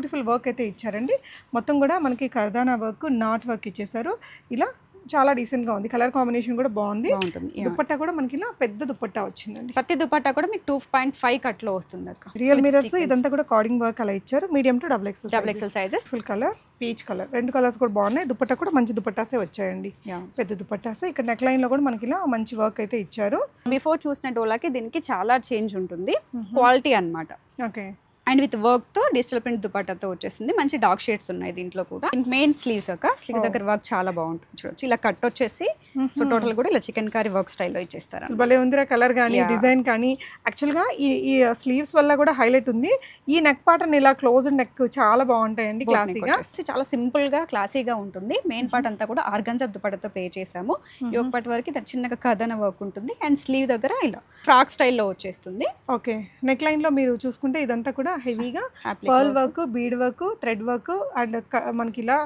Beautiful work అయితే ఇచ్చారండి. మొత్తం కూడా మనకి కర్దానా వర్క్ నాట్ వర్క్ ఇచ్చేసారు ఇలా చాలా డీసెంట్గా ఉంది. కలర్ కాంబినేషన్ కూడా బాగుంది. దుపట్టా కూడా మనకి ఇలా పెద్ద దుపట్టా వచ్చిందండి. ప్రతి దుపట్టా కూడా మీకు టూ పాయింట్ ఫైవ్ కట్లో వస్తుంది అక్క రియల్ మిరర్స్ ఇదంతా కూడా కార్డింగ్ వర్క్ అలా ఇచ్చారు. Medium to double X double XL sizes full colour peach colour రెండు కలర్స్ కూడా బాగున్నాయి. దుపట్టా కూడా మంచి దుపట్టాసే వచ్చాయండి. పెద్ద దుపట్టాసే ఇక్కడ నెక్ లైన్లో కూడా మనకి ఇలా మంచి వర్క్ అయితే ఇచ్చారు. బిఫోర్ చూసిన డోలాకి దీనికి చాలా చేంజ్ ఉంటుంది. క్వాలిటీ అన్నమాట. ఓకే. అండ్ విత్ వర్క్తో డిజిటల్ ప్రింట్ దుపట్టాతో వచ్చేసింది. మంచి డార్క్ షేడ్స్ ఉన్నాయి దీంట్లో కూడా. మెయిన్ స్లీవ్స్ అక్క స్లీవ్ దగ్గర వర్క్ చాలా బాగుంటుంది. చూడొచ్చు. ఇలా కట్ వచ్చేసి సో టోటల్ కూడా ఇలా చికెన్ కర్రీ వర్క్ స్టైల్లో ఇచ్చేస్తారు అసలు భలే ఉందిరా కలర్ కానీ. డిజైన్ కానీ. యాక్చువల్గా ఈ ఈ స్లీవ్స్ వల్ల కూడా హైలైట్ ఉంది. ఈ నెక్ పాటర్న్ ఇలా క్లోజ్ నెక్ చాలా బాగుంటాయండి క్లాసీగా చాలా సింపుల్గా క్లాసీగా ఉంటుంది. మెయిన్ పార్ట్ అంతా కూడా ఆర్గంజా దుపట్టతో పే చేసాము యోగ పార్ట్ వరకు ఇది చిన్నగా కథన వర్క్ ఉంటుంది. అండ్ స్లీవ్ దగ్గర ఇలా ఫ్రాక్ స్టైల్లో వచ్చేస్తుంది. ఓకే నెక్ లైన్లో మీరు చూసుకుంటే ఇదంతా కూడా హెవీగా pearl work bead work thread work and మనకి ఇలా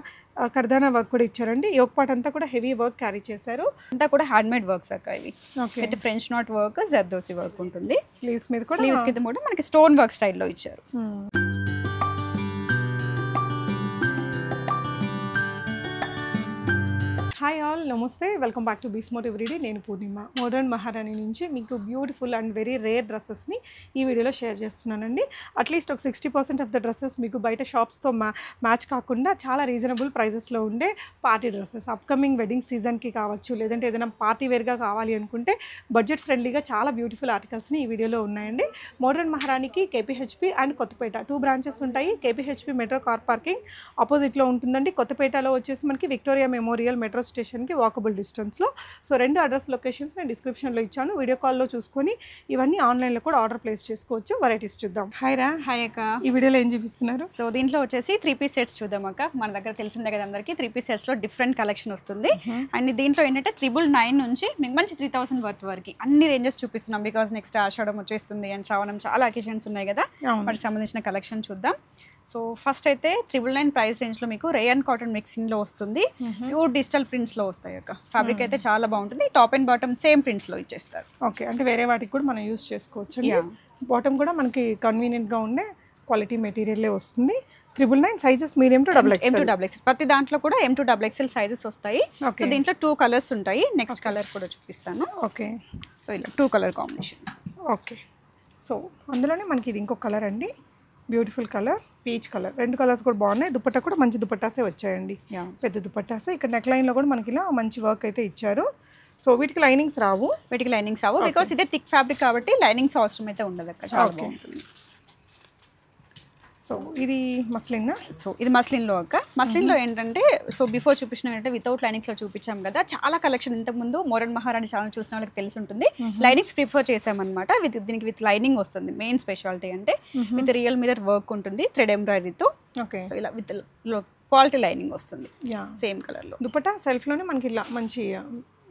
కర్దానా వర్క్ కూడా ఇచ్చారండి. యోగ్ పాట్ అంతా కూడా హెవీ వర్క్ క్యారీ చేశారు. అంతా కూడా హ్యాండ్ మేడ్ వర్క్స్ అక్క ఇవి. With French knot work zardosi work ఉంటుంది. స్లీవ్స్ మీద కూడా స్లీవ్స్ కింద కూడా మనకి స్టోన్ వర్క్ స్టైల్లో ఇచ్చారు. హాయ్ ఆల్ నమస్తే. వెల్కమ్ బ్యాక్ టు బీస్మోట్ ఎవ్రీడే నేను పూర్ణిమ. మోడర్న్ మహారాణి నుంచి మీకు బ్యూటిఫుల్ అండ్ వెరీ రేర్ డ్రెస్సెస్ని ఈ వీడియోలో షేర్ చేస్తున్నానండి. అట్లీస్ట్ ఒక sixty percent of the dresses మీకు బయట షాప్స్తో మ్యా మ్యాచ్ కాకుండా చాలా రీజనబుల్ ప్రైజెస్లో ఉండే పార్టీ డ్రెస్సెస్ అప్కమింగ్ వెడ్డింగ్ సీజన్కి కావచ్చు లేదంటే ఏదైనా పార్టీ వేర్గా కావాలి అనుకుంటే బడ్జెట్ ఫ్రెండ్లీగా చాలా బ్యూటిఫుల్ ఆర్టికల్స్ని ఈ వీడియోలో ఉన్నాయండి. Modern మహారాణికి KPHB and Kothapeta two branches ఉంటాయి. కేపీహెచ్పి మెట్రో కార్ పార్కింగ్ ఆపోజిట్లో ఉంటుందండి. కొత్తపేటలో వచ్చేసి మనకి విక్టోరియా మెమోరియల్ మెట్రో స్టేషన్కి వాకబుల్ డిస్టెన్స్లో సో రెండు అడ్రస్ లొకేషన్స్ నేను డిస్క్రిప్షన్లో ఇచ్చాను. వీడియో కాల్లో చూసుకొని ఇవన్నీ ఆన్లైన్లో కూడా ఆర్డర్ ప్లేస్ చేసుకోవచ్చు. వెరైటీస్ చూద్దాం. హాయ్ రా హాయ్ అక్క. ఈ వీడియోలో ఏం చూపిస్తున్నారు? సో దీంట్లో వచ్చేసి త్రీ పీస్ సెట్స్ చూద్దాం అక్క. మన దగ్గర తెలిసిందే కదా అందరికి త్రీ పీస్ సెట్స్లో డిఫరెంట్ కలెక్షన్ వస్తుంది. అండ్ దీంట్లో ఏంటంటే త్రిబుల్ నైన్ నుంచి మీకు మంచి త్రీ థౌసండ్ వర్త్ వరకు అన్ని రేంజెస్ చూపిస్తున్నాం. బికాస్ నెక్స్ట్ ఆషాఢం వచ్చేస్తుంది అండ్ శ్రావణం చాలా అకేషన్స్ ఉన్నాయి కదా. వాటికి సంబంధించిన కలెక్షన్ చూద్దాం. సో ఫస్ట్ అయితే త్రిబుల్ నైన్ ప్రైస్ రేంజ్లో మీకు రేయన్ కాటన్ మిక్సింగ్లో వస్తుంది. ప్యూర్ డిజిటల్ ప్రింట్స్లో వస్తాయి అక్క. ఫ్యాబ్రిక్ అయితే చాలా బాగుంటుంది. టాప్ అండ్ బాటమ్ సేమ్ ప్రింట్స్లో ఇచ్చేస్తారు. ఓకే అంటే వేరే వాటికి కూడా మనం యూస్ చేసుకోవచ్చు. బాటమ్ కూడా మనకి కన్వీనియంట్గా ఉండే క్వాలిటీ మెటీరియలే వస్తుంది. Triple nine sizes medium to double M to double XL ప్రతి దాంట్లో కూడా M to double XL sizes వస్తాయి. సో. దీంట్లో టూ కలర్స్ ఉంటాయి. నెక్స్ట్ కలర్ కూడా చూపిస్తాను. ఓకే సో ఇలా two colour combinations okay so అందులోనే మనకి ఇది ఇంకో కలర్ అండి. Beautiful colour peach colour. రెండు కలర్స్ కూడా బాగున్నాయి. దుపట్టా కూడా మంచి దుపట్టాసే వచ్చాయండి. యా. పెద్ద దుపట్టాసే. ఇక్కడ నెక్ లైన్లో కూడా మనకి ఇలా మంచి వర్క్ అయితే ఇచ్చారు. సో వీటికి లైనింగ్స్ రావు. వీటికి లైనింగ్స్ అవ్వు బికాస్ ఇదే థిక్ ఫ్యాబ్రిక్ కాబట్టి లైనింగ్స్ అవసరం అయితే ఉండదు అక్క. చాలా. బాగుంటుంది. సో ఇది మస్లిన్ సో ఇది మస్లిన్లో అక్క. మస్లిన్లో ఏంటంటే సో బిఫోర్ చూపించిన ఏంటంటే వితౌట్ లైనింగ్స్లో చూపించాం కదా. చాలా కలెక్షన్ ఇంతకు ముందు మోడర్న్ మహారాణి ఛానల్ చూసిన వాళ్ళకి తెలిసి ఉంటుంది లైనింగ్స్ ప్రిఫర్ చేసామన్నమాట విత్ దీనికి విత్ లైనింగ్ వస్తుంది. మెయిన్ స్పెషాలిటీ అంటే విత్ రియల్ మిరర్ వర్క్ ఉంటుంది. థ్రెడ్ ఎంబ్రాయిడరీతో ఓకే. సో ఇలా విత్ క్వాలిటీ లైనింగ్ వస్తుంది. సేమ్ కలర్లో. దుపట్టా సెల్ఫ్లోనే మనకి ఇలా మంచి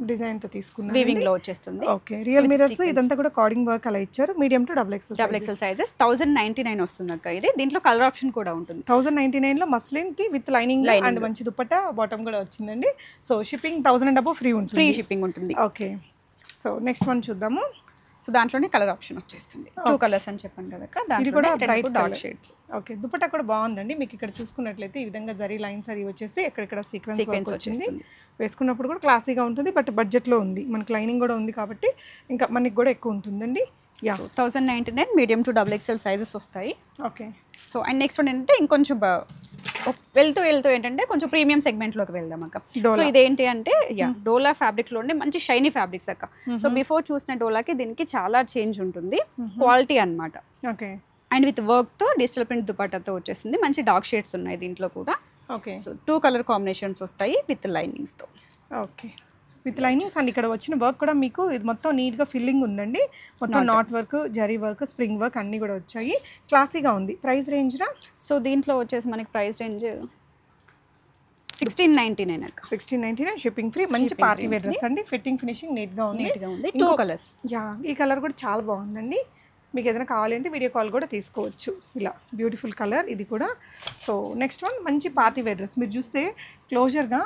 డిజైన్తో తీసుకున్నాం వీవింగ్లో వచ్చేస్తుంది. ఓకే రియల్ మిరర్స్ ఇదంతా కూడా కార్డింగ్ వర్క్ అలా ఇచ్చారు. Medium to double X double XL sizes thousand ninety nine వస్తుంది అక్క ఇది. దీంట్లో కలర్ ఆప్షన్ కూడా ఉంటుంది. థౌసండ్ నైన్టీ నైన్లో మస్లిన్కి విత్ లైనింగ్. అండ్ మంచి దుపట్టా బాటమ్ కూడా వచ్చిందండి. So shipping thousand and above free ఉంటుంది. ఫ్రీ షిప్పింగ్ ఉంటుంది. ఓకే సో నెక్స్ట్ వన్ చూద్దాము. సో దాంట్లోనే కలర్ ఆప్షన్ వచ్చేస్తుంది. టూ కలర్స్ అని చెప్పాను కదా కూడా bright dark colour shades okay dupatta కూడా బాగుందండి. మీకు ఇక్కడ చూసుకున్నట్లయితే ఈ విధంగా జరీ లైన్స్ అవి వచ్చేసి ఎక్కడెక్కడ సీక్వెన్స్ వచ్చింది. వేసుకున్నప్పుడు కూడా క్లాసీగా ఉంటుంది బట్ బడ్జెట్లో ఉంది. మనకి లైనింగ్ కూడా ఉంది కాబట్టి ఇంకా మనకి కూడా ఎక్కువ ఉంటుందండి. Yeah thousand ninety nine medium to double XL sizes వస్తాయి. Okay so and next one ఏంటంటే ఇంకొంచెం వెళ్తూ వెళ్తూ ఏంటంటే కొంచెం ప్రీమియం సెగ్మెంట్లోకి వెళ్దాం అక్క. సో ఇదేంటి అంటే యా డోలా ఫ్యాబ్రిక్లోనే మంచి షైనీ ఫ్యాబ్రిక్స్ అక్క. సో బిఫోర్ చూసిన డోలాకి దీనికి చాలా చేంజ్ ఉంటుంది. క్వాలిటీ అన్నమాట. ఓకే. అండ్ విత్ వర్క్తో డిజిటల్ ప్రింట్ దుపట్టాతో వచ్చేసింది. మంచి డార్క్ షేడ్స్ ఉన్నాయి దీంట్లో కూడా. Okay. So two colour combinations వస్తాయి విత్ లైనింగ్స్తో. ఓకే. విత్ లైనింగ్స్ అండ్ ఇక్కడ వచ్చిన వర్క్ కూడా మీకు ఇది మొత్తం నీట్గా ఫిల్లింగ్ ఉందండి. మొత్తం knot work zari work spring work అన్నీ కూడా వచ్చాయి. క్లాసీగా ఉంది. ప్రైస్ రేంజ్రా సో దీంట్లో వచ్చేసి మనకి price range sixteen ninety nine sixteen ninety nine shipping free మంచి పార్టీ వేర్ డ్రెస్ అండి. ఫిట్టింగ్ ఫినిషింగ్ నీట్గా ఉంది. నీట్గా ఉంది. టూ కలర్స్ యా ఈ కలర్ కూడా చాలా బాగుందండి. మీకు ఏదైనా కావాలంటే వీడియో కాల్ కూడా తీసుకోవచ్చు. ఇలా బ్యూటిఫుల్ కలర్ ఇది కూడా. సో నెక్స్ట్ వన్ మంచి పార్టీ వేర్ డ్రెస్ మీరు చూస్తే క్లోజర్గా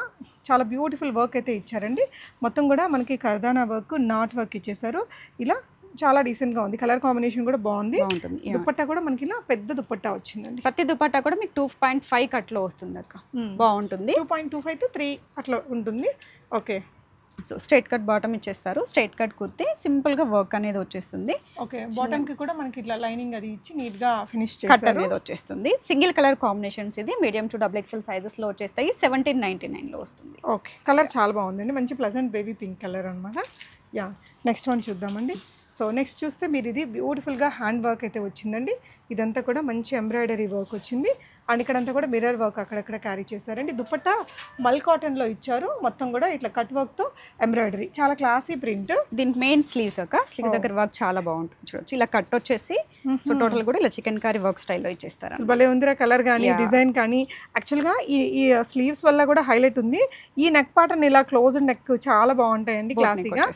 చాలా బ్యూటిఫుల్ వర్క్ అయితే ఇచ్చారండి. మొత్తం కూడా మనకి కర్దానా వర్క్ నాట్ వర్క్ ఇచ్చేసారు ఇలా చాలా డీసెంట్గా ఉంది. కలర్ కాంబినేషన్ కూడా బాగుంది. దుపట్టా కూడా మనకి ఇలా పెద్ద దుపట్టా వచ్చిందండి. ప్రతి దుపట్టా కూడా మీకు టూ పాయింట్ ఫైవ్ కట్లో వస్తుంది అక్క బాగుంటుంది. Two point two five to three అట్లా ఉంటుంది. Okay so straight cut bottom ఇచ్చేస్తారు. స్ట్రైట్ కట్ కుర్తి సింపుల్గా వర్క్ అనేది వచ్చేస్తుంది. ఓకే బాటమ్కి కూడా మనకి ఇట్లా లైనింగ్ అది ఇచ్చి నీట్గా ఫినిష్ కట్ అనేది వచ్చేస్తుంది. సింగిల్ కలర్ కాంబినేషన్స్ ఇది. మీడియం టు డబుల్ ఎక్స్ఎల్ సైజెస్లో వచ్చేస్తాయి. సెవెంటీన్ నైన్టీ నైన్లో వస్తుంది. ఓకే కలర్ చాలా బాగుందండి. మంచి ప్లజెంట్ బేబీ పింక్ కలర్ అనమాట యా నెక్స్ట్ వన్ చూద్దామండి. సో నెక్స్ట్ చూస్తే మీరు ఇది బ్యూటిఫుల్గా హ్యాండ్ వర్క్ అయితే వచ్చిందండి. ఇదంతా కూడా మంచి ఎంబ్రాయిడరీ వర్క్ వచ్చింది. అండ్ ఇక్కడంతా కూడా మిర్రర్ వర్క్ అక్కడక్కడ క్యారీ చేశారండి. దుపట్టా మల్ కాటన్లో ఇచ్చారు. మొత్తం కూడా ఇట్లా కట్ వర్క్తో ఎంబ్రాయిడరీ. చాలా క్లాసీ ప్రింట్. దీనికి మెయిన్ స్లీవ్స్ అక్క. స్లీవ్ దగ్గర వర్క్ చాలా బాగుంటుంది. చూడొచ్చు. ఇలా కట్ వచ్చేసి సో టోటల్ కూడా ఇలా చికెన్ కర్రీ వర్క్ స్టైల్లో ఇచ్చేస్తారు భలే ఉందిరా కలర్ కానీ. డిజైన్ కానీ. యాక్చువల్గా ఈ ఈ స్లీవ్స్ వల్ల కూడా హైలైట్ ఉంది. ఈ నెక్ పాటర్న్ ఇలా క్లోజ్ నెక్ చాలా బాగుంటాయండి క్లాసీగా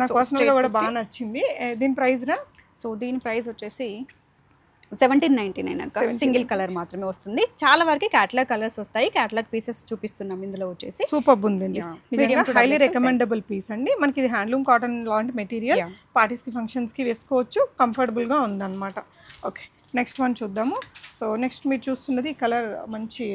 నాకు పర్సనల్గా కూడా బాగా నచ్చింది. దీని ప్రైస్ రా సో దీని ప్రైస్ వచ్చేసి సెవెంటీన్ నైన్టీ నైన్ అక్క సింగిల్ కలర్ మాత్రమే వస్తుంది. చాలా వరకు క్యాటలాగ్ కలర్స్ వస్తాయి. క్యాటలాగ్ పీసెస్ చూపిస్తున్నాం ఇందులో వచ్చేసి. సూపర్ ఉందండి. హైలీ రికమెండబుల్ పీస్ అండి. మనకి ఇది హ్యాండ్లూమ్ కాటన్ లాంటి మెటీరియల్. పార్టీస్కి ఫంక్షన్స్కి వేసుకోవచ్చు. కంఫర్టబుల్గా ఉందన్నమాట. ఓకే నెక్స్ట్ వన్ చూద్దాము. సో నెక్స్ట్ మీరు చూస్తున్నది కలర్ మంచి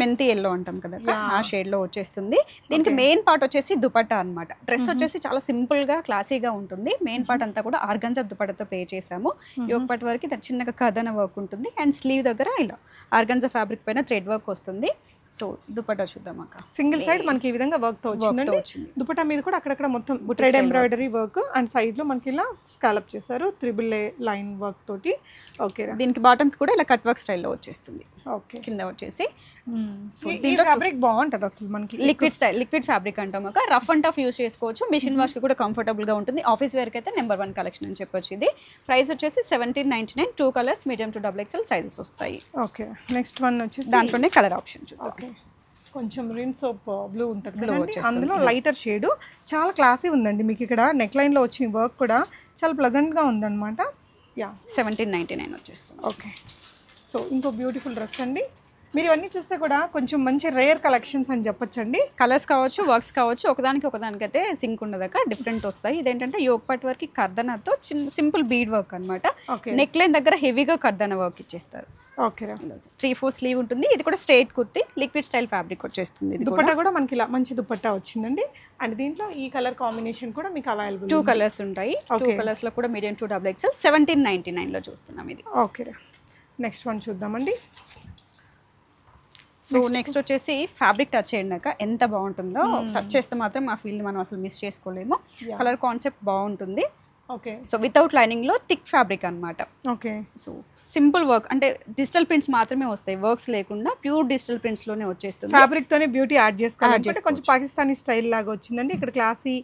మెంతి ఎల్లో అంటాం కదా ఆ షేడ్లో వచ్చేస్తుంది. దీనికి మెయిన్ పార్ట్ వచ్చేసి దుపట్టా అన్నమాట. డ్రెస్ వచ్చేసి చాలా సింపుల్గా క్లాసీగా ఉంటుంది. మెయిన్ పార్ట్ అంతా కూడా ఆర్గంజా దుపట్టతో పే చేసాము యోగ పార్ట్ వరకు చిన్నగా కథన వర్క్ ఉంటుంది. అండ్ స్లీవ్ దగ్గర ఇలా ఆర్గంజా ఫ్యాబ్రిక్ పైన థ్రెడ్ వర్క్ వస్తుంది. సో దుపట్టా చూద్దాం అక్క. సింగిల్ సైడ్ మనకి ఈ విధంగా వర్క్తో వచ్చింది. దుపట్టా మీద కూడా అక్కడక్కడ మొత్తం థ్రెడ్ ఎంబ్రాయిడరీ వర్క్ అండ్ సైడ్లో మనకి ఇలా స్కాలప్ చేశారు. త్రిబుల్ లైన్ వర్క్ తోటి. ఓకే దీనికి బాటమ్ కూడా ఇలా కట్ వర్క్ స్టైల్లో వచ్చేస్తుంది. కింద వచ్చేసి. సో ఫ్యాబ్రిక్ బాగుంటది అసలు మనకి. లిక్విడ్ స్టైల్ లిక్విడ్ ఫ్యాబ్రిక్ అంటాం ఒక రఫ్ అండ్ టఫ్ యూస్ చేసుకోవచ్చు. మిషన్ వాష్కి కూడా కంఫర్టబుల్గా ఉంటుంది. ఆఫీస్ వేర్కి అయితే నెంబర్ వన్ కలెక్షన్ అని చెప్పొచ్చు ఇది. ప్రైస్ వచ్చేసి seventeen ninety nine two colours medium to double XL sizes వస్తాయి. ఓకే. నెక్స్ట్ వన్ వచ్చేసి దాంట్లోనే కలర్ ఆప్షన్ చూద్దాం. కొంచెం రిన్ సోప్ బ్లూ ఉంటుంది. వచ్చేస్తుంది. అందులో లైటర్ షేడ్ చాలా క్లాసీ ఉందండి మీకు ఇక్కడ. నెక్ లైన్లో వచ్చిన వర్క్ కూడా చాలా ప్లెజెంట్గా ఉందన్నమాట. యా సెవెంటీన్ నైన్టీ నైన్ వచ్చేస్తుంది. ఓకే సో ఇంకో బ్యూటిఫుల్ డ్రెస్ అండి. మీరు ఇవన్నీ చూస్తే కూడా కొంచెం మంచి రేర్ కలెక్షన్స్ అని చెప్పొచ్చండి. కలర్స్ కావచ్చు వర్క్స్ కావచ్చు ఒకదానికి ఒకదానికి అయితే సింక్ ఉండదాక డిఫరెంట్ వస్తాయి. ఇదేంటంటే యోగ్ పట్ వర్క్ కర్దనతో చిన్న సింపుల్ బీడ్ వర్క్ అనమాట నెక్ లైన్ దగ్గర హెవీగా కర్దన వర్క్ ఇచ్చేస్తారు. ఓకే త్రీ ఫోర్ స్లీవ్ ఉంటుంది. ఇది కూడా straight kurti liquid style fabric వచ్చేస్తుంది దుపట్టా కూడా. మనకి ఇలా మంచి దుపట్టా వచ్చిందండి. అండ్ దీంట్లో ఈ కలర్ కాంబినేషన్ కూడా మీకు అవైలబుల్ టూ కలర్స్ ఉంటాయి. టూ. కలర్స్లో కూడా medium to double XL seventeen ninety నైన్లో చూస్తున్నాం ఇది. ఓకే నెక్స్ట్ వన్ చూద్దామండి సో నెక్స్ట్ వచ్చేసి ఫ్యాబ్రిక్ టచ్ చేయండాక ఎంత బాగుంటుందో టచ్ చేస్తే మాత్రం ఆ ఫీల్డ్ మనం అసలు మిస్ చేసుకోలేము. కలర్ కాన్సెప్ట్ బాగుంటుంది. ఓకే. సో వితౌట్ లైనింగ్లో థిక్ ఫ్యాబ్రిక్ అన్నమాట. ఓకే. సో సింపుల్ వర్క్ అంటే డిజిటల్ ప్రింట్స్ మాత్రమే వస్తాయి వర్క్స్ లేకుండా ప్యూర్ డిజిటల్ ప్రింట్స్లోనే వచ్చేస్తుంది. ఫ్యాబ్రిక్ తోనే బ్యూటీ యాడ్ చేసుకోవాలి. కొంచెం పాకిస్తానీ స్టైల్ లాగా వచ్చిందండి. ఇక్కడ క్లాసీ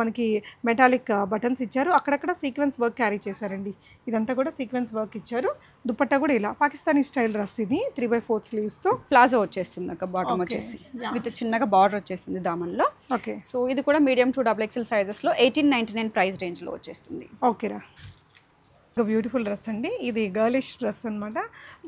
మనకి మెటాలిక్ బటన్స్ ఇచ్చారు. అక్కడక్కడ సీక్వెన్స్ వర్క్ క్యారీ చేశారండి. ఇదంతా కూడా సీక్వెన్స్ వర్క్ ఇచ్చారు. దుపట్టా కూడా ఇలా. పాకిస్తానీ స్టైల్ డ్రెస్ ఇది. త్రీ బై ఫోర్ స్లీవ్స్తో ప్లాజో వచ్చేస్తుంది అక్క బాటమ్. వచ్చేసి. విత్ చిన్నగా బార్డర్ వచ్చేస్తుంది దామన్లో. ఓకే. సో ఇది కూడా మీడియం టు డబుల్ ఎక్స్ఎల్ సైజెస్లో ఎయిటీన్ నైన్టీ నైన్ ప్రైస్ రేంజ్లో వచ్చేస్తుంది. ఓకేరా ఒక బ్యూటిఫుల్ డ్రెస్ అండి. ఇది గర్లిష్ డ్రెస్ అన్నమాట.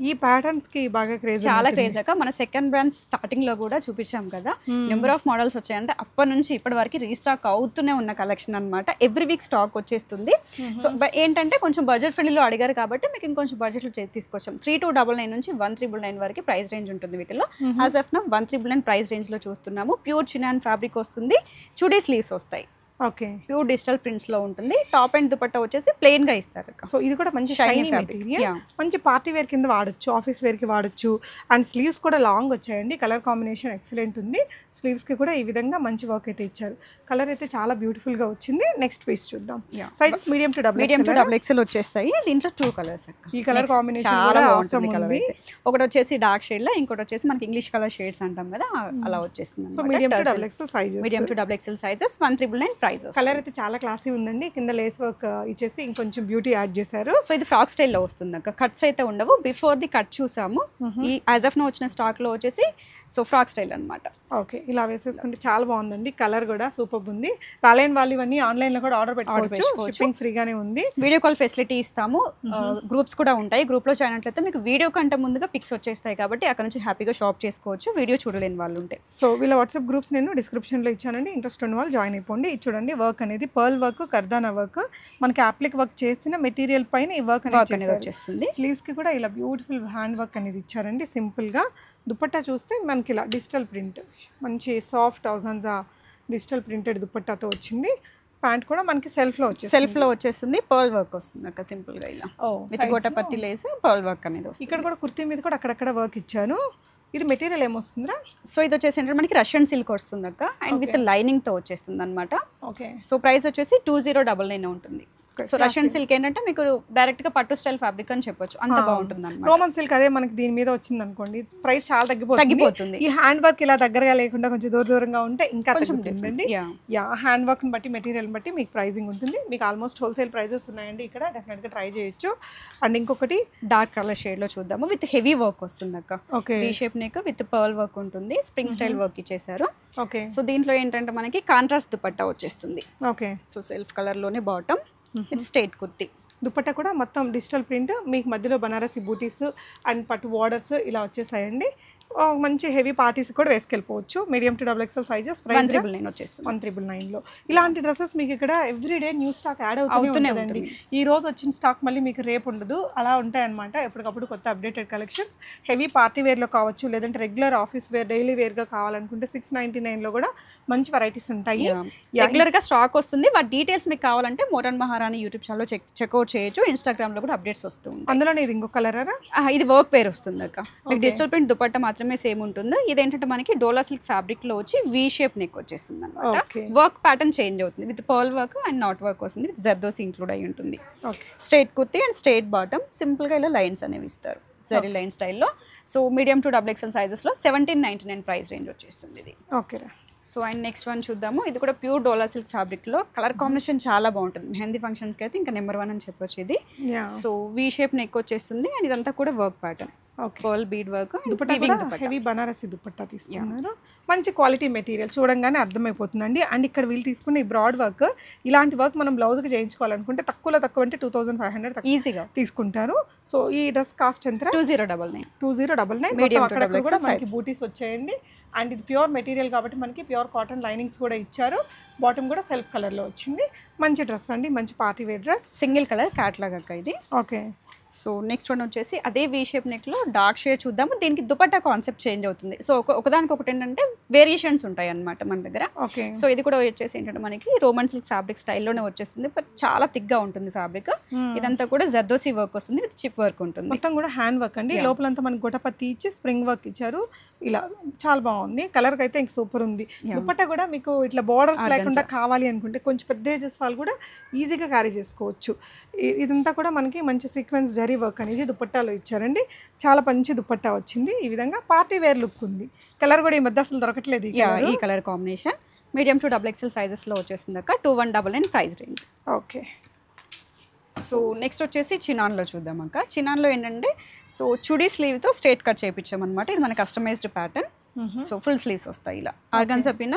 ఈ ప్యాటర్న్స్కి బాగా క్రేజ్ చాలా క్రేజ్ అక్క. మన సెకండ్ బ్రాంచ్ స్టార్టింగ్లో కూడా చూపించాం కదా. నెంబర్ ఆఫ్ మోడల్స్ వచ్చాయంటే అప్పటి నుంచి ఇప్పటి వరకు రీస్టాక్ అవుతూనే ఉన్న కలెక్షన్ అన్నమాట. ఎవ్రీ వీక్ స్టాక్ వచ్చేస్తుంది. సో బ- ఏంటంటే కొంచెం బడ్జెట్ ఫ్రెండ్లీలో అడిగారు కాబట్టి మీకు ఇంకొంచెం బడ్జెట్లో తీసుకొచ్చాం. త్రీ టూ డబల్ నైన్ నుంచి వన్ త్రిబుల్ నైన్ వరకు ప్రైస్ రేంజ్ ఉంటుంది వీటిలో. As of now one triple nine price రేంజ్లో చూస్తున్నాము. ప్యూర్ చినాన్ ఫ్యాబ్రిక్ వస్తుంది. చుడీ స్లీవ్స్ వస్తాయి. ఓకే. ప్యూర్ డిజిటల్ ప్రింట్స్లో ఉంటుంది. టాప్ అండ్ దుపట్టా వచ్చేసి ప్లెయిన్గా ఇస్తారు సో ఇది కూడా మంచి Shiny షైనీ fabric. మెటీరియల్. మంచి పార్టీ వేర్ కింద వాడచ్చు ఆఫీస్ వేర్కి వాడచ్చు. అండ్ స్లీవ్స్ కూడా లాంగ్ వచ్చాయండి. కలర్ కాంబినేషన్ ఎక్సలెంట్ ఉంది. స్లీవ్స్కి కూడా ఈ విధంగా మంచి వర్క్ అయితే ఇచ్చారు. కలర్ అయితే చాలా బ్యూటిఫుల్గా వచ్చింది. నెక్స్ట్ పీస్ చూద్దాం. Sizes medium to double medium to double XL వచ్చేస్తాయి. దీంట్లో టూ కలర్స్ ఈ కలర్ కాంబినేషన్ చాలా బాగుంటుంది కలర్ అయితే. ఒకటి వచ్చేసి డార్క్ షేడ్లో ఇంకోటి వచ్చేసి మనకి ఇంగ్లీష్ కలర్ షేడ్స్ అంటాం కదా అలా వచ్చేస్తుంది so medium to double X sizes medium to double XL sizes one triple nine price colour అయితే చాలా క్లాసీ ఉందండి. కింద లేస్ వర్క్ ఇచ్చేసి ఇంకొంచెం బ్యూటీ యాడ్ చేశారు. సో ఇది ఫ్రాక్ స్టైల్లో వస్తుంది అక్క. కట్స్ అయితే ఉండవు. బిఫోర్ ది కట్ చూసాము. ఈ యాజ్ ఆఫ్ నో వచ్చిన స్టాక్లో వచ్చేసి సో ఫ్రాక్ స్టైల్ అన్నమాట. ఓకే ఇలా వేసేసుకుంటే చాలా బాగుందండి. కలర్ కూడా సూపర్ ఉంది. రాలేని వాళ్ళు ఇవన్నీ ఆన్లైన్లో కూడా ఆర్డర్ పెట్టుకోవచ్చు. షిప్పింగ్ ఫ్రీగానే ఉంది. వీడియో కాల్ ఫెసిలిటీ ఇస్తాము. గ్రూప్స్ కూడా ఉంటాయి. గ్రూప్లో జాయిన్ అయినట్లయితే మీకు వీడియో కంటే ముందుగా పిక్స్ వచ్చేస్తాయి కాబట్టి అక్కడ నుంచి హ్యాపీగా షాప్ చేసుకోవచ్చు. వీడియో చూడలేని వాళ్ళు ఉంటే. సో వీళ్ళ వాట్సాప్ గ్రూప్స్ నేను డిస్క్రిప్షన్లో ఇచ్చానండి. ఇంట్రెస్ట్ ఉన్న వాళ్ళు జాయిన్ అయిపోండి. ఇది చూడండి వర్క్ అనేది పర్ల్ వర్క్ కర్దానా వర్క్ మనకి అప్లిక్ వర్క్ చేసిన మెటీరియల్ పైన ఈ వర్క్ అనేది వచ్చేస్తుంది. స్లీవ్స్కి కూడా ఇలా బ్యూటిఫుల్ హ్యాండ్ వర్క్ అనేది ఇచ్చారండి సింపుల్గా. దుపట్టా చూస్తే మనకి ఇలా డిజిటల్ ప్రింట్ మంచి సాఫ్ట్ ఆర్గన్జా డిజిటల్ ప్రింటెడ్ దుపట్టాతో వచ్చింది. ప్యాంట్ కూడా మనకి సెల్ఫ్లో వచ్చేసి సెల్ఫ్లో వచ్చేస్తుంది పర్ల్ వర్క్ వస్తుంది అక్క సింపుల్గా ఇలా. విత్ గోటపత్తి లేసి పర్ల్ వర్క్ అనేది వస్తుంది. ఇక్కడ కూడా కుర్తీ మీద కూడా అక్కడక్కడ వర్క్ ఇచ్చాను. ఇది మెటీరియల్ ఏమొస్తుందిరా? సో ఇది వచ్చేసి ఏంటంటే మనకి రష్యన్ సిల్క్ వస్తుంది అక్క అండ్ విత్ లైనింగ్తో వచ్చేస్తుంది అనమాట ఓకే. సో ప్రైస్ వచ్చేసి టూ జీరో డబల్ నైన్ ఉంటుంది. సో రష్యన్ సిల్క్ ఏంటంటే మీకు డైరెక్ట్గా పట్టు స్టైల్ ఫ్యాబ్రిక్ అని చెప్పొచ్చు. అంత బాగుంటుంది రోమన్ సిల్క్ అదే మనకి దీని మీద వచ్చింది అనుకోండి ప్రైస్ చాలా తగ్గిపోతుంది. తగ్గిపోతుంది. ఈ హ్యాండ్ వర్క్ ఇలా దగ్గరగా లేకుండా కొంచెం దూర దూరంగా ఉంటే ఇంకా కొంచెం తగ్గుతుందండి. యా యా హ్యాండ్ వర్క్ని బట్టి మెటీరియల్ బట్టి మీకు ప్రైజింగ్ ఉంటుంది. మీకు ఆల్మోస్ట్ హోల్సేల్ ప్రైజెస్ ఉన్నాయండి ఇక్కడ. డెఫినెట్గా ట్రై చేయొచ్చు. అండ్ ఇంకొకటి డార్క్ కలర్ షేడ్లో చూద్దాము. విత్ హెవీ వర్క్ వస్తుంది అక్క okay V shape neck with pearl work ఉంటుంది స్ప్రింగ్ స్టైల్ వర్క్ ఇచ్చేసారు ఓకే సో దీంట్లో ఏంటంటే మనకి కాంట్రాస్ట్ దుపట్టా వచ్చేస్తుంది. ఓకే సో సెల్ఫ్ కలర్లోనే bottom with straight kurti dupatta కూడా మొత్తం డిజిటల్ ప్రింట్. మీకు మధ్యలో బనారసి బూటీస్ అండ్ పట్టు బార్డర్స్ ఇలా వచ్చేసాయండి. మంచి హెవీ పార్టీస్ కూడా వేసుకెళ్ళిపోవచ్చు. Medium to double XL sizes one triple nine వచ్చేస్తుంది. వన్ త్రిబుల్ నైన్లో ఇలాంటి డ్రెస్సెస్ మీకు ఇక్కడ ఎవ్రీడే న్యూ స్టాక్ యాడ్ అవుతూనే ఉంటుందండి. ఈ రోజు వచ్చిన స్టాక్ మళ్ళీ మీకు రేపు ఉండదు. అలా ఉంటాయన్నమాట. ఎప్పటికప్పుడు కొత్త అప్డేటెడ్ కలెక్షన్స్ హెవీ పార్టీ వేర్లో కావచ్చు లేదంటే రెగ్యులర్ ఆఫీస్ వేర్ డైలీ వేర్గా కావాలనుకుంటే సిక్స్ నైంటీ నైన్లో కూడా మంచి వెరైటీస్ ఉంటాయి. రెగ్యులర్గా స్టాక్ వస్తుంది. వాటి డీటెయిల్స్ మీకు కావాలంటే మోడర్న్ మహారాణి యూట్యూబ్ ఛానల్లో చెక్ చెక్అవుట్ చేయొచ్చు. ఇన్స్టాగ్రామ్లో కూడా అప్డేట్స్ వస్తూ ఉంటాయి. అందులోనే ఇది ఇంకో కలరా ఇది వర్క్ వేర్ వస్తుంది అక్క. మీకు డిజిటల్ ప్రింట్ దుపట్టా మాత్రమే సేమ్ ఉంటుంది. ఇదేంటంటే మనకి డోలా సిల్క్ ఫ్యాబ్రిక్లో వచ్చి వీ షేప్ నెక్ వచ్చేస్తుంది అనమాట ఓకే వర్క్ ప్యాటర్న్ చేంజ్ అవుతుంది. With pearl work and knot work వస్తుంది. జర్దోస్ ఇంక్లూడ్ అయి ఉంటుంది. Okay straight kurti and straight bottom సింపుల్గా ఇలా లైన్స్ అనేవి ఇస్తారు. జరీ లైన్ స్టైల్లో so medium to double XL సైజెస్లో seventeen ninety nine price range వచ్చేస్తుంది ఇది. ఓకేరా సో అండ్ నెక్స్ట్ వన్ చూద్దాము. ఇది కూడా ప్యూర్ డోలా సిల్క్ ఫ్యాబ్రిక్లో. కలర్ కాంబినేషన్ చాలా బాగుంటుంది. మెహందీ ఫంక్షన్స్కి అయితే ఇంకా నెంబర్ వన్ అని చెప్పొచ్చు ఇది. సో వీ షేప్ నెక్ వచ్చేస్తుంది అండ్ ఇదంతా కూడా work pattern. Pearl bead work dupatta heavy Banarasi dupatta తీసుకున్నారు. మంచి క్వాలిటీ మెటీరియల్ చూడంగానే అర్థమైపోతుందండి. అండ్ ఇక్కడ వీళ్ళు తీసుకున్న ఈ బ్రాడ్ వర్క్ ఇలాంటి వర్క్ మనం బ్లౌజ్కి చేయించుకోవాలనుకుంటే తక్కువలో తక్కువ అంటే టూ థౌసండ్ ఫైవ్ హండ్రెడ్ ఈజీగా తీసుకుంటారు. సో ఈ డ్రెస్ కాస్ట్ ఎంత? Two zero double nine. Two zero double nine. అక్కడ కూడా మనకి. బూటీస్ వచ్చాయండి. అండ్ ఇది ప్యూర్ మెటీరియల్ కాబట్టి మనకి ప్యూర్ కాటన్ లైనింగ్స్ కూడా ఇచ్చారు. బాటమ్ కూడా సెల్ఫ్ కలర్లో వచ్చింది. మంచి డ్రెస్ అండి. మంచి party wear dress. Single colour catalogue అక్క ఇది. ఓకే. సో నెక్స్ట్ వన్ వచ్చేసి అదే వీ షేప్ నెక్లో డార్క్ షేడ్ చూద్దాము. దీనికి దుపట్టా కాన్సెప్ట్ చేంజ్ అవుతుంది. సో ఒక ఒకదానికి ఒకటి ఏంటంటే వేరియేషన్స్ ఉంటాయి అన్నమాట మన దగ్గర. ఓకే. సో ఇది కూడా వచ్చేసి ఏంటంటే మనకి రోమన్ సిల్క్ ఫ్యాబ్రిక్ స్టైల్లోనే వచ్చేస్తుంది. బట్ చాలా థిక్గా ఉంటుంది ఫ్యాబ్రిక్ ఇదంతా కూడా జర్దోసి వర్క్ వస్తుంది. విత్ చిప్ వర్క్ ఉంటుంది. మొత్తం కూడా హ్యాండ్ వర్క్ అండి. లోపలంతా మనకి గొటపత్తి ఇచ్చి స్ప్రింగ్ వర్క్ ఇచ్చారు. ఇలా చాలా బాగుంది. కలర్ అయితే ఇంక సూపర్ ఉంది. దుపట్టా కూడా మీకు ఇట్లా బార్డర్స్ లేకుండా కావాలి అనుకుంటే కొంచెం పెద్ద ఏజెస్ వాళ్ళు కూడా ఈజీగా క్యారీ చేసుకోవచ్చు. ఇదంతా కూడా మనకి మంచి సీక్వెన్స్ జరీ వర్క్ అనేది దుపట్టాలో ఇచ్చారండి. చాలా మంచి దుపట్టా వచ్చింది. ఈ విధంగా పార్టీ వేర్ లుక్ ఉంది. కలర్ కూడా ఈ మధ్య అసలు దొరకట్లేదు ఈ colour. Combination. Medium to double XL సైజెస్లో వచ్చేస్తుంది అక్క. Two one double nine price range okay. So next వచ్చేసి చినాన్లో చూద్దాం అక్క. చినాన్లో ఏంటంటే సో చుడీ స్లీవ్తో స్ట్రేట్ కట్ చేయించామన్నమాట ఇది మన customised pattern so full sleeves వస్తాయి ఇలా. ఆర్గన్స్ పైన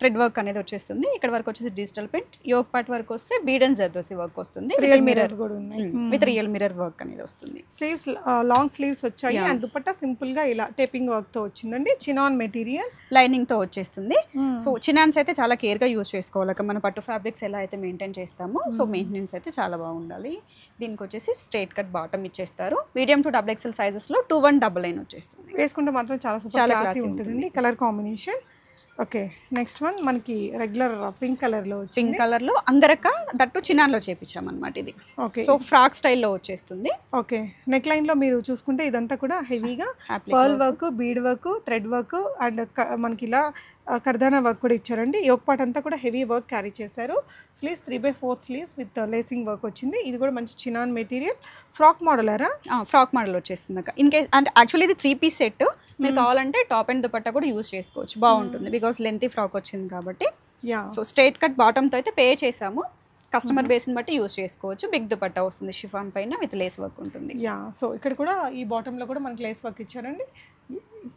థ్రెడ్ వర్క్ అనేది వచ్చేస్తుంది. ఇక్కడ వరకు వచ్చేసి digital print yoke part work వస్తే బీడ్ అండ్ జర్దోసి వర్క్ వస్తుంది. రియల్ మిరర్స్ కూడా ఉన్నాయి. విత్ రియల్ మిరర్ వర్క్ అనేది వస్తుంది. స్లీవ్స్ లాంగ్ స్లీవ్స్ వచ్చాయి. అండ్ దుపట్టా సింపుల్గా ఇలా టేపింగ్ వర్క్తో వచ్చిందండి. చినాన్ మెటీరియల్ లైనింగ్తో వచ్చేస్తుంది. సో చినాన్స్ అయితే చాలా కేర్గా యూస్ చేసుకోవాలి. మన పట్టు ఫ్యాబ్రిక్స్ ఎలా అయితే మెయింటైన్ చేస్తామో సో మెయింటెనెన్స్ అయితే చాలా బాగుండాలి. దీనికి వచ్చేసి స్ట్రేట్ కట్ బాటమ్ ఇచ్చేస్తారు. మీడియం టు డబుల్ ఎక్సెల్ సైజెస్లో టూ వన్ డబుల్ నైన్ వచ్చేస్తుంది. వేసుకుంటే మాత్రం చాలా చాలా క్లాసీ classy ఉంటుందండి colour combination okay next one మనకి రెగ్యులర్ పింక్ కలర్లో వచ్చింది. పింక్ కలర్లో అంగరక దట్టు చినాన్లో చేపించామన్నమాట ఇది. ఓకే. సో ఫ్రాక్ స్టైల్లో వచ్చేస్తుంది. ఓకే నెక్ లైన్లో మీరు చూసుకుంటే ఇదంతా కూడా హెవీగా pearl work bead work thread work and మనకి ఇలా కర్దానా వర్క్ కూడా ఇచ్చారండి. యోగ్ పార్ట్ అంతా కూడా హెవీ వర్క్ క్యారీ చేశారు. Sleeves three by four sleeves with lacing work వచ్చింది. ఇది కూడా మంచి చినాన్ మెటీరియల్ ఫ్రాక్ మోడలరా ఫ్రాక్ మోడల్ వచ్చేస్తుంది ఇన్ కేస్ అంటే యాక్చువల్లీ ఇది త్రీ పీస్ సెట్ మీరు కావాలంటే టాప్ అండ్ దుపట్టా కూడా యూస్ చేసుకోవచ్చు. బాగుంటుంది. బికాస్ లెంతీ ఫ్రాక్ వచ్చింది కాబట్టి. యా. సో స్ట్రైట్ కట్ బాటమ్తో అయితే పే చేసాము. కస్టమర్ బేస్ని బట్టి యూస్ చేసుకోవచ్చు. బిగ్ దుపట్టా వస్తుంది షిఫాన్ పైన విత్ లేస్ వర్క్ ఉంటుంది. యా. సో ఇక్కడ కూడా ఈ బాటమ్లో కూడా మనకి లేస్ వర్క్ ఇచ్చారండి.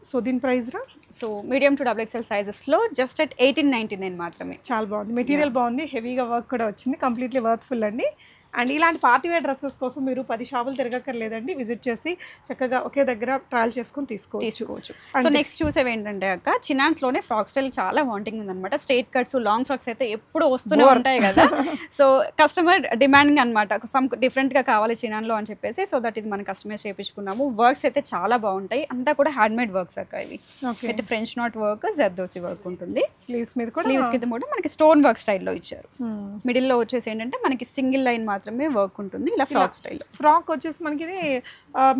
సో దీని ప్రైస్ రా? So medium to double XL సైజెస్లో just at eighteen ninety nine మాత్రమే. చాలా బాగుంది. మెటీరియల్ బాగుంది. హెవీగా వర్క్ కూడా వచ్చింది. కంప్లీట్లీ వర్త్ఫుల్ అండి. అండ్ ఇలాంటి పార్టీ వేర్ డ్రెస్సెస్ కోసం మీరు పది షాపులు తిరగక్కర్లేదండి. విజిట్ చేసి చక్కగా ఒకే దగ్గర ట్రయల్ చేసుకొని తీసుకోవచ్చు. తీసుకోవచ్చు. సో నెక్స్ట్ చూసేవి ఏంటంటే అక్క చినాన్స్లోనే ఫ్రాక్ స్టైల్ చాలా వాంటింగ్ ఉందన్నమాట స్ట్రేట్ కట్స్ లాంగ్ ఫ్రాక్స్ అయితే ఎప్పుడు వస్తూనే ఉంటాయి కదా. సో కస్టమర్ డిమాండింగ్ అనమాట సమ్ డిఫరెంట్గా కావాలి చినాన్లో అని చెప్పేసి సో దట్ ఇది మనం కస్టమైజ్ చేయించుకున్నాము వర్క్స్ అయితే చాలా బాగుంటాయి. అంతా కూడా హ్యాండ్ మేడ్ వర్క్స్ అక్క ఇవి. With French knot work zardozi work ఉంటుంది. స్లీవ్స్ మీద కూడా స్లీవ్స్ కింద కూడా మనకి స్టోన్ వర్క్ స్టైల్లో ఇచ్చారు. Hmm. మిడిల్లో వచ్చేసి ఏంటంటే మనకి సింగిల్ లైన్ మాత్రమే వర్క్ ఉంటుంది. ఇలా ఫ్రాక్ స్టైల్ ఫ్రాక్ వచ్చేసి మనకి ఇది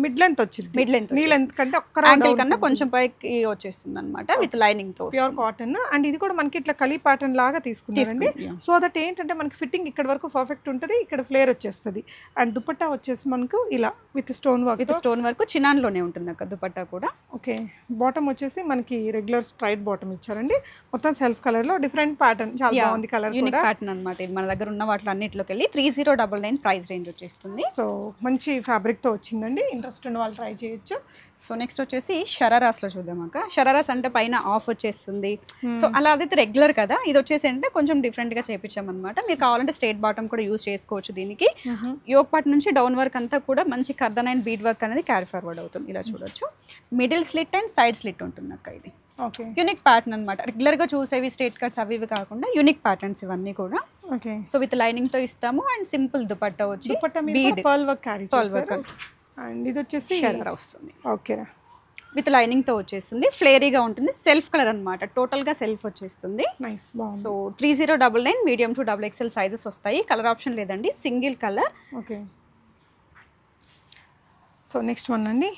మిడ్ లెంత్ వచ్చింది Mid length నీ లెంత్ కంటే ఒక్క యాంకిల్ కన్నా కొంచెం పైకి వచ్చేస్తుంది అనమాట విత్ లైనింగ్తో ప్యూర్ కాటన్ అండ్ ఇది కూడా మనకి ఇట్లా కలీ ప్యాటర్న్ లాగా తీసుకున్నారండి. తీసుకున్నాం, సో దట్ ఏంటంటే మనకి ఫిట్టింగ్ ఇక్కడ వరకు పర్ఫెక్ట్ ఉంటుంది ఇక్కడ ఫ్లేర్ వచ్చేస్తుంది. అండ్ దుపట్టా వచ్చేసి మనకు ఇలా with stone work with stone work చినాన్లోనే ఉంటుంది అక్క దుపట్టా కూడా. ఓకే బాటమ్ వచ్చేసి మనకి రెగ్యులర్ స్ట్రైట్ బాటమ్ ఇచ్చారండి. మొత్తం సెల్ఫ్ కలర్లో డిఫరెంట్ ప్యాటర్న్ చాలా బాగుంది కలర్ యూనిక్ ప్యాటర్న్ అనమాట ఇది మన దగ్గర ఉన్న వాటిలో అన్నిట్లోకి వెళ్ళి three zero double nine price range వచ్చేస్తుంది. సో మంచి ఫ్యాబ్రిక్తో వచ్చిందండి. ఇంట్రెస్ట్ ఉన్న వాళ్ళు ట్రై చేయొచ్చు. సో నెక్స్ట్ వచ్చేసి షరారాస్లో చూద్దాం అక్క. షరారాస్ అంటే పైన ఆఫ్ వచ్చేస్తుంది. సో అలా అదైతే రెగ్యులర్ కదా? ఇది వచ్చేసి అంటే కొంచెం డిఫరెంట్గా చేపించామన్నమాట. మీరు కావాలంటే స్ట్రేట్ బాటమ్ కూడా యూస్ చేసుకోవచ్చు దీనికి. యోగ్ పార్ట్ నుంచి డౌన్ వర్క్ అంతా కూడా మంచి కర్దన్ అండ్ బీడ్ వర్క్ అనేది క్యారీ ఫార్వర్డ్ అవుతుంది. ఇలా చూడొచ్చు. Middle slit and side slit ఉంటుంది అక్క ఇది. యూనిక్ ప్యాటర్న్ అనమాట రెగ్యులర్గా చూసేవి స్ట్రేట్ కట్స్ అవి ఇవి కాకుండా యూనిక్ ప్యాటర్న్స్ ఇవన్నీ కూడా. ఓకే సో విత్ లైనింగ్తో ఇస్తాము అండ్ సింపుల్ దుపట్టా వచ్చి bead pearl work carry work చేశారు. అండ్ ఇది వచ్చేసి షరరా వస్తుంది. ఓకే విత్ లైనింగ్తో వచ్చేస్తుంది. ఫ్లేరీగా ఉంటుంది. సెల్ఫ్ కలర్ అనమాట టోటల్గా సెల్ఫ్ వచ్చేస్తుంది. So three zero double nine medium to double XL sizes వస్తాయి. కలర్ ఆప్షన్ లేదండి. Single colour okay so next one అండి.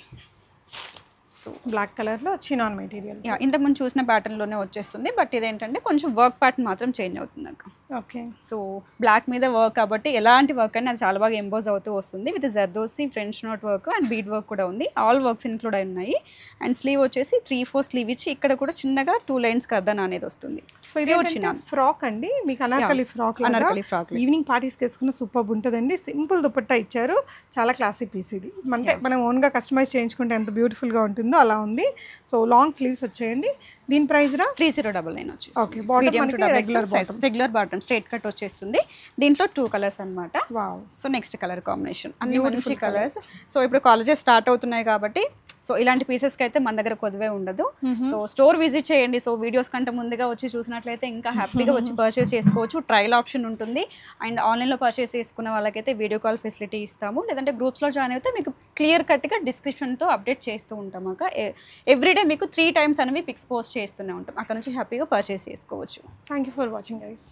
బ్లాక్ కలర్లో చినాన్ మెటీరియల్ యా ఇంతకుముందు చూసిన pattern లోనే వచ్చేస్తుంది బట్ ఇదేంటంటే కొంచెం వర్క్ ప్యాటర్న్ మాత్రం చేంజ్ అవుతుంది అక్క. ఓకే సో బ్లాక్ మీద వర్క్ కాబట్టి ఎలాంటి వర్క్ అయినా అది చాలా బాగా ఎంబోజ్ అవుతూ వస్తుంది. With zardozi French knot work and bead work కూడా ఉంది. ఆల్ వర్క్స్ ఇంక్లూడ్ అయి ఉన్నాయి. అండ్ స్లీవ్ వచ్చేసి త్రీ ఫోర్ స్లీవ్ ఇచ్చి ఇక్కడ కూడా చిన్నగా టూ లైన్స్ కర్దన్ అనేది వస్తుంది. సో ఇది. ఫ్రాక్ అండి. మీకు anarkali frock anarkali frock evening parties వేసుకున్న సూపర్ ఉంటుందండి. సింపుల్ దుపట్టా ఇచ్చారు. చాలా క్లాసీ పీస్ ఇది. అంటే మనం ఓన్గా కస్టమైజ్ చేయించుకుంటే ఎంత బ్యూటిఫుల్గా ఉంటుందో అలా ఉంది. సో లాంగ్ స్లీవ్స్ వచ్చాయండి. దీని ప్రైస్ రా? త్రీ జీరో డబల్ నైన్ మనకి double regular XL size regular bottom straight cut వచ్చేస్తుంది. దీంట్లో టూ కలర్స్ అన్నమాట. Wow so next colour combination అన్ని మంచి కలర్స్ సో ఇప్పుడు కాలేజెస్ స్టార్ట్ అవుతున్నాయి కాబట్టి సో ఇలాంటి పీసెస్కి అయితే మన దగ్గర కొద్దివే ఉండదు. సో స్టోర్ విజిట్ చేయండి. సో వీడియోస్ కంటే ముందుగా వచ్చి చూసినట్లయితే ఇంకా హ్యాపీగా వచ్చి పర్చేస్ చేసుకోవచ్చు. ట్రయల్ ఆప్షన్ ఉంటుంది. అండ్ ఆన్లైన్లో పర్చేస్ చేసుకున్న వాళ్ళకైతే వీడియో కాల్ ఫెసిలిటీ ఇస్తాము. లేదంటే గ్రూప్స్లో జాయిన్ అయితే మీకు క్లియర్ కట్గా డిస్క్రిప్షన్తో అప్డేట్ చేస్తూ ఉంటాం అక్క. ఎవ్రీడే మీకు త్రీ టైమ్స్ అనేవి పిక్స్ పోస్ట్ చేస్తూనే ఉంటాం. అక్కడ నుంచి హ్యాపీగా పర్చేస్ చేసుకోవచ్చు. Thank you for watching guys